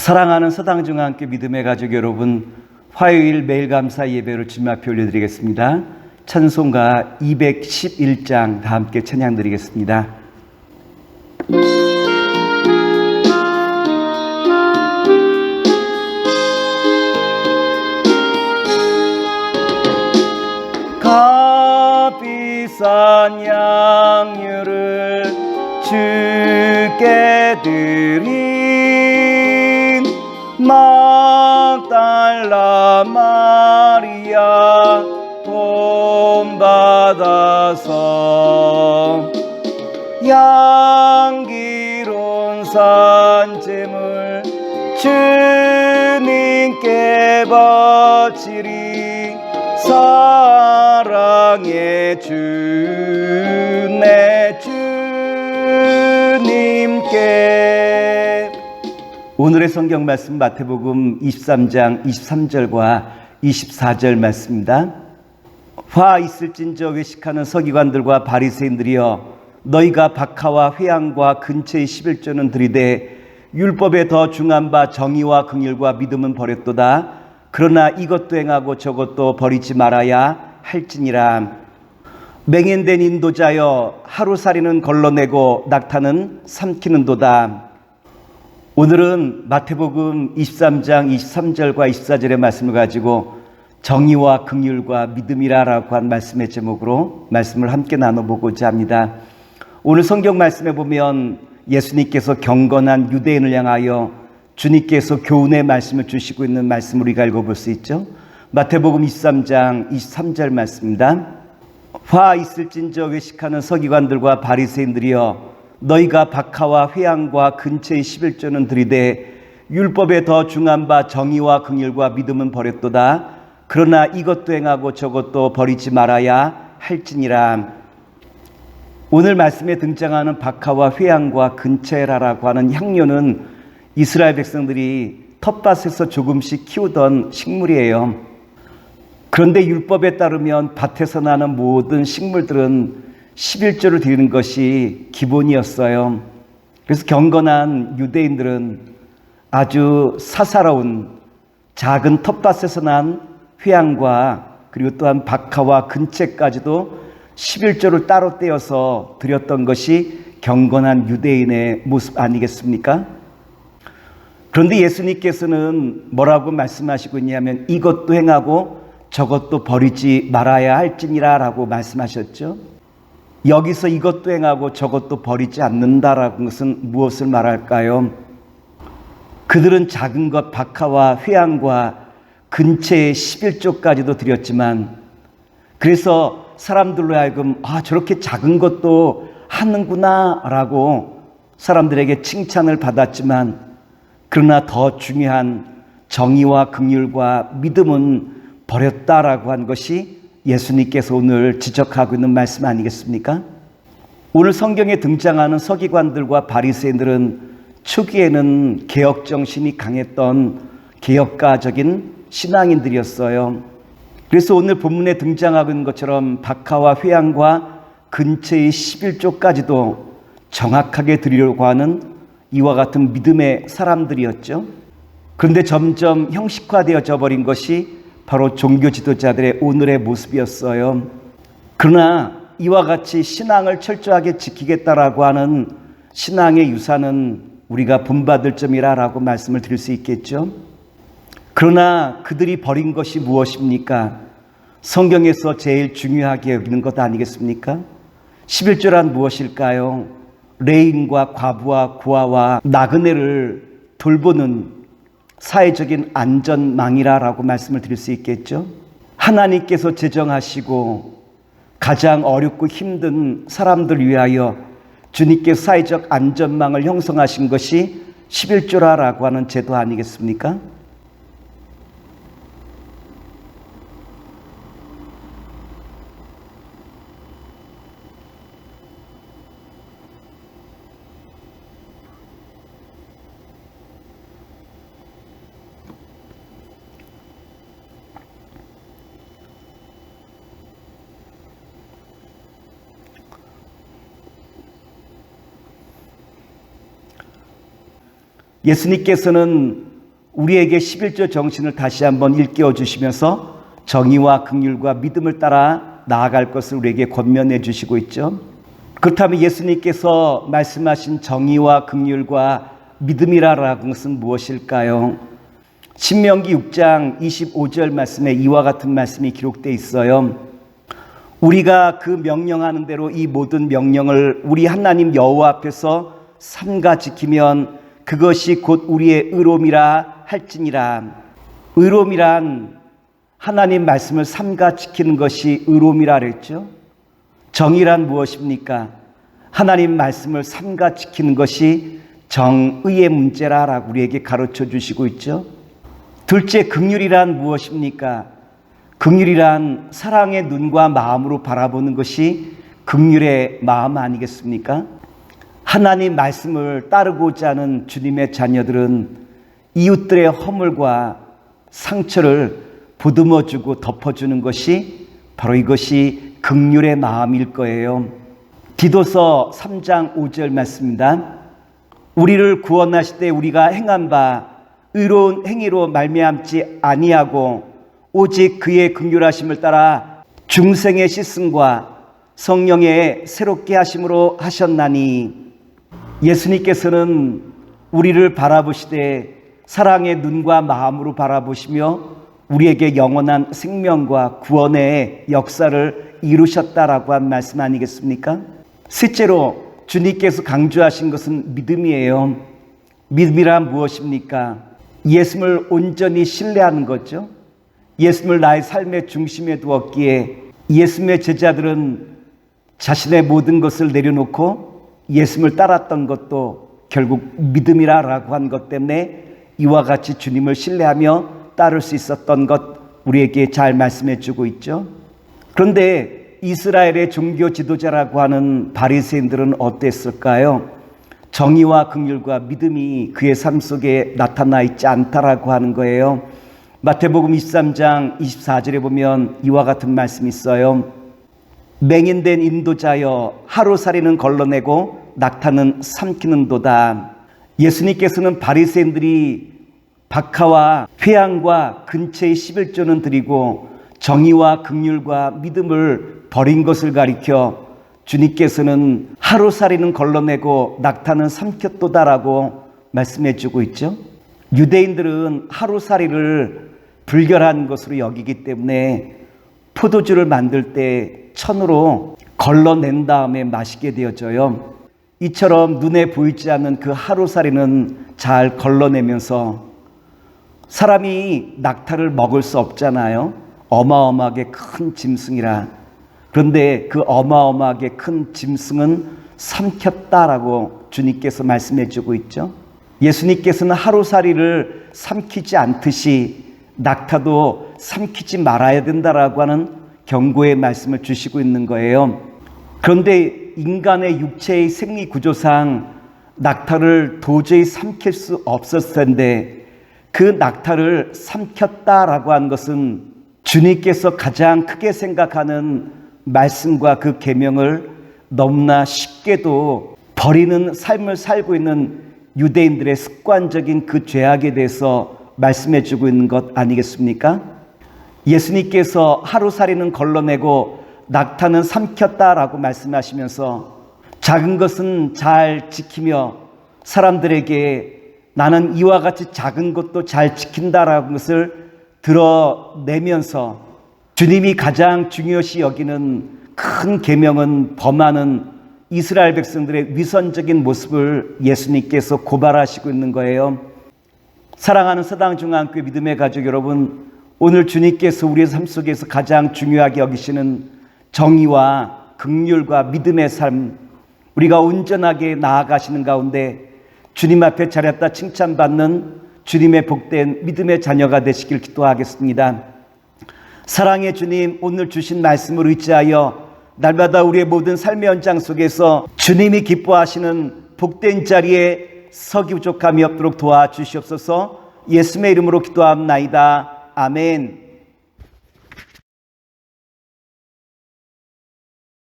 사랑하는 서당중앙교 믿음의 가족 여러분, 화요일 매일 감사 예배를 주님 앞에 올려드리겠습니다. 찬송가 211장 다 함께 찬양 드리겠습니다. 값비싼 양유를 주께 드린 마리아 본받아서 양기로운 산재물 주님께 바치리. 사랑의 주내 주님께 오늘의 성경 말씀 마태복음 23장 23절과 24절 말씀입니다. 화 있을진저 외식하는 서기관들과 바리새인들이여 너희가 박하와 회양과 근처의 11조는 들이되 율법에 더 중한 바 정의와 긍휼과 믿음은 버렸도다. 그러나 이것도 행하고 저것도 버리지 말아야 할지니라. 맹인된 인도자여 하루살이는 걸러내고 낙타는 삼키는도다. 오늘은 마태복음 23장 23절과 24절의 말씀을 가지고 정의와 긍휼과 믿음이라라고 한 말씀의 제목으로 말씀을 함께 나눠보고자 합니다. 오늘 성경 말씀에 보면 예수님께서 경건한 유대인을 향하여 주님께서 교훈의 말씀을 주시고 있는 말씀을 우리가 읽어볼 수 있죠. 마태복음 23장 23절 말씀입니다. 화 있을진저 외식하는 서기관들과 바리새인들이여 너희가 박하와 회양과 근처의 11조는 들이되 율법에 더 중한 바 정의와 긍휼과 믿음은 버렸도다. 그러나 이것도 행하고 저것도 버리지 말아야 할지니라. 오늘 말씀에 등장하는 박하와 회양과 근체라라고 하는 향료는 이스라엘 백성들이 텃밭에서 조금씩 키우던 식물이에요. 그런데 율법에 따르면 밭에서 나는 모든 식물들은 11조를 드리는 것이 기본이었어요. 그래서 경건한 유대인들은 아주 사사로운 작은 텃밭에서 난 회양과 그리고 또한 박하와 근채까지도 11조를 따로 떼어서 드렸던 것이 경건한 유대인의 모습 아니겠습니까? 그런데 예수님께서는 뭐라고 말씀하시고 있냐면 이것도 행하고 저것도 버리지 말아야 할지니라 라고 말씀하셨죠. 여기서 이것도 행하고 저것도 버리지 않는다라는 것은 무엇을 말할까요? 그들은 작은 것 박하와 회양과 근처의 11조까지도 드렸지만 그래서 사람들로 하여금 아 저렇게 작은 것도 하는구나라고 사람들에게 칭찬을 받았지만 그러나 더 중요한 정의와 긍휼과 믿음은 버렸다라고 한 것이 예수님께서 오늘 지적하고 있는 말씀 아니겠습니까? 오늘 성경에 등장하는 서기관들과 바리새인들은 초기에는 개혁 정신이 강했던 개혁가적인 신앙인들이었어요. 그래서 오늘 본문에 등장하고 있는 것처럼 박하와 회양과 근처의 11조까지도 정확하게 드리려고 하는 이와 같은 믿음의 사람들이었죠. 그런데 점점 형식화되어져 버린 것이 바로 종교 지도자들의 오늘의 모습이었어요. 그러나 이와 같이 신앙을 철저하게 지키겠다라고 하는 신앙의 유산은 우리가 본받을 점이라라고 말씀을 드릴 수 있겠죠. 그러나 그들이 버린 것이 무엇입니까? 성경에서 제일 중요하게 여기는 것 아니겠습니까? 11조란 무엇일까요? 레인과 과부와 고아와 나그네를 돌보는 사회적인 안전망이라라고 말씀을 드릴 수 있겠죠. 하나님께서 제정하시고 가장 어렵고 힘든 사람들 위하여 주님께 사회적 안전망을 형성하신 것이 11조라라고 하는 제도 아니겠습니까? 예수님께서는 우리에게 11조 정신을 다시 한번 일깨워 주시면서 정의와 긍휼과 믿음을 따라 나아갈 것을 우리에게 권면해 주시고 있죠. 그렇다면 예수님께서 말씀하신 정의와 긍휼과 믿음이라라는 것은 무엇일까요? 신명기 6장 25절 말씀에 이와 같은 말씀이 기록되어 있어요. 우리가 그 명령하는 대로 이 모든 명령을 우리 하나님 여호와 앞에서 삼가 지키면 그것이 곧 우리의 의로움이라 할지니라. 의로움이란 하나님 말씀을 삼가 지키는 것이 의로움이라 그랬죠. 정의란 무엇입니까? 하나님 말씀을 삼가 지키는 것이 정의의 문제라라고 우리에게 가르쳐 주시고 있죠. 둘째 긍휼이란 무엇입니까? 긍휼이란 사랑의 눈과 마음으로 바라보는 것이 긍휼의 마음 아니겠습니까? 하나님 말씀을 따르고자 하는 주님의 자녀들은 이웃들의 허물과 상처를 보듬어 주고 덮어 주는 것이 바로 이것이 긍휼의 마음일 거예요. 디도서 3장 5절 말씀입니다. 우리를 구원하실 때 우리가 행한 바 의로운 행위로 말미암지 아니하고 오직 그의 긍휼하심을 따라 중생의 씻음과 성령의 새롭게 하심으로 하셨나니 예수님께서는 우리를 바라보시되 사랑의 눈과 마음으로 바라보시며 우리에게 영원한 생명과 구원의 역사를 이루셨다라고 한 말씀 아니겠습니까? 셋째로 주님께서 강조하신 것은 믿음이에요. 믿음이란 무엇입니까? 예수를 온전히 신뢰하는 거죠. 예수를 나의 삶의 중심에 두었기에 예수의 제자들은 자신의 모든 것을 내려놓고 예수를 따랐던 것도 결국 믿음이라라고 한 것 때문에 이와 같이 주님을 신뢰하며 따를 수 있었던 것 우리에게 잘 말씀해 주고 있죠. 그런데 이스라엘의 종교 지도자라고 하는 바리새인들은 어땠을까요? 정의와 긍휼과 믿음이 그의 삶 속에 나타나 있지 않다라고 하는 거예요. 마태복음 23장 24절에 보면 이와 같은 말씀이 있어요. 맹인된 인도자여 하루살이는 걸러내고 낙타는 삼키는도다. 예수님께서는 바리새인들이 박하와 회양과 근처의 11조는 드리고 정의와 긍휼과 믿음을 버린 것을 가리켜 주님께서는 하루살이는 걸러내고 낙타는 삼켰도다라고 말씀해 주고 있죠. 유대인들은 하루살이를 불결한 것으로 여기기 때문에 포도주를 만들 때 천으로 걸러낸 다음에 마시게 되어져요. 이처럼 눈에 보이지 않는 그 하루살이는 잘 걸러내면서 사람이 낙타를 먹을 수 없잖아요. 어마어마하게 큰 짐승이라. 그런데 그 어마어마하게 큰 짐승은 삼켰다라고 주님께서 말씀해 주고 있죠. 예수님께서는 하루살이를 삼키지 않듯이 낙타도 삼키지 말아야 된다라고 하는 경고의 말씀을 주시고 있는 거예요. 그런데 인간의 육체의 생리 구조상 낙타를 도저히 삼킬 수 없었을 텐데 그 낙타를 삼켰다라고 한 것은 주님께서 가장 크게 생각하는 말씀과 그 계명을 너무나 쉽게도 버리는 삶을 살고 있는 유대인들의 습관적인 그 죄악에 대해서 말씀해 주고 있는 것 아니겠습니까? 예수님께서 하루살이는 걸러내고 낙타는 삼켰다라고 말씀하시면서 작은 것은 잘 지키며 사람들에게 나는 이와 같이 작은 것도 잘 지킨다라는 것을 드러내면서 주님이 가장 중요시 여기는 큰 계명은 범하는 이스라엘 백성들의 위선적인 모습을 예수님께서 고발하시고 있는 거예요. 사랑하는 서당중앙교회 믿음의 가족 여러분, 오늘 주님께서 우리의 삶 속에서 가장 중요하게 여기시는 정의와 긍휼과 믿음의 삶, 우리가 온전하게 나아가시는 가운데 주님 앞에 차렸다 칭찬받는 주님의 복된 믿음의 자녀가 되시길 기도하겠습니다. 사랑의 주님, 오늘 주신 말씀을 의지하여 날마다 우리의 모든 삶의 현장 속에서 주님이 기뻐하시는 복된 자리에 서기 부족함이 없도록 도와주시옵소서 예수의 이름으로 기도합나이다. 아멘.